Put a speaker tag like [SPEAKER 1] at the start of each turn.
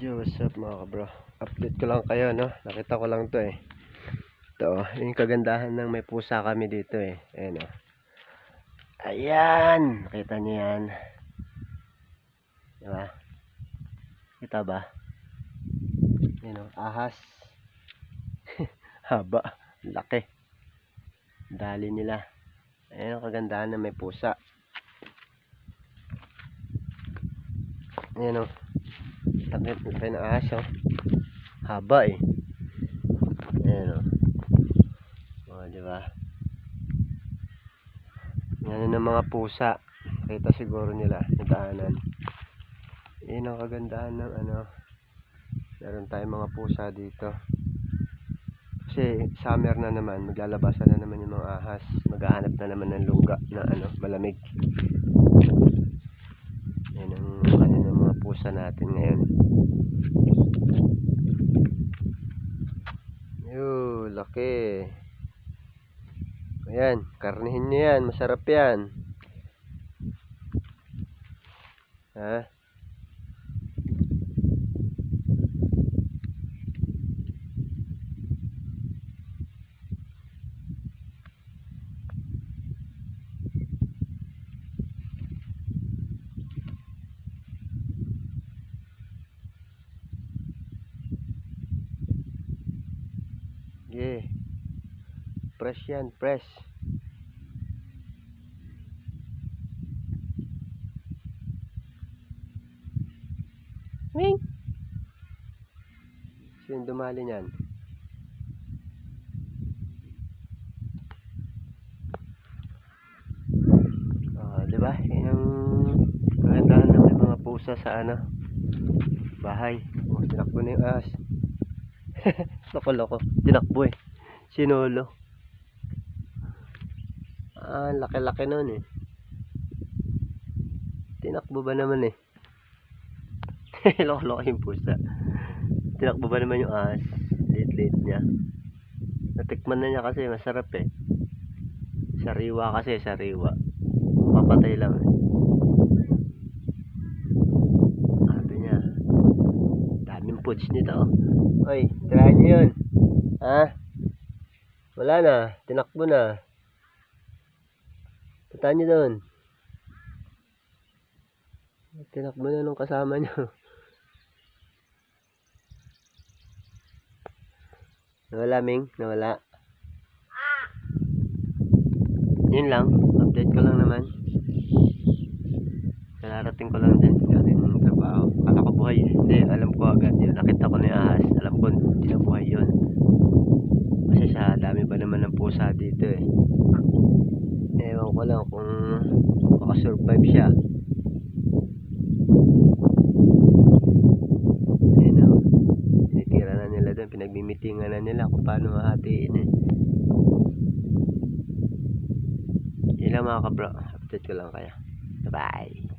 [SPEAKER 1] Yo, what's up mga kabro? Update ko lang kayo, no? Nakita ko lang to eh. Ito, oh, yung kagandahan ng may pusa kami dito eh. Ayan oh. Ayan! Nakita niyo yan. Diba? Kita ba? Ayan oh, ahas. Haba. Laki. Dali nila. Ayan ang kagandahan ng may pusa. Ayan oh. Takip na tayo ng ahas, oh. Haba, eh. Ayan, oh. O, di ba? Yan ang mga pusa. Kita siguro nila, nadaanan. Yan ang kagandahan ng, ano, meron tayong mga pusa dito. Kasi, summer na naman, maglalabasan na naman yung mga ahas. Maghahanap na naman ng lungga na, ano, malamig. Yan ang, ano, ng mga pusa natin ngayon. Yo, laki. Ayan, karnihin niyo yan. Masarap yan. Ha? Yeah. Press yan, press. Wing! Sino dumali niyan? Ah, di ba? Yan ang kagandahan ng mga pusa sa ano, bahay. Oh, tinakbo na yung Loko-loko. Tinakbo eh. Sinolo. Ah, laki-laki nun eh. Tinakbo ba naman eh. Loko-loko yung pusa. Tinakbo ba naman yung ahas? Late-late niya. Natikman na niya kasi masarap eh. Sariwa kasi, sariwa. Papatay lang eh. Sabi niya. Puts nito oh. Oy, try niyo yun. Ha? Wala na. Tinakbo na. Punta niyo doon. Tinakbo na nung kasama niyo. Nawala, Ming? Nawala. Yun lang. Update ko lang naman. Kararating ko lang din. Galing ng trabaho. Kala ko buhay. Hindi, alam ko agad yun. Nakita ko na yung ahas. Alam ko, hindi na buhay yun. Kasi sa dami ba naman ng pusa dito eh. Ewan ko lang kung makasurvive siya. Ayun o. Tinitira na nila doon. Pinagmimitingan na nila kung paano mahatiin eh. Yun lang mga kabro. Update ko lang kaya. Bye-bye.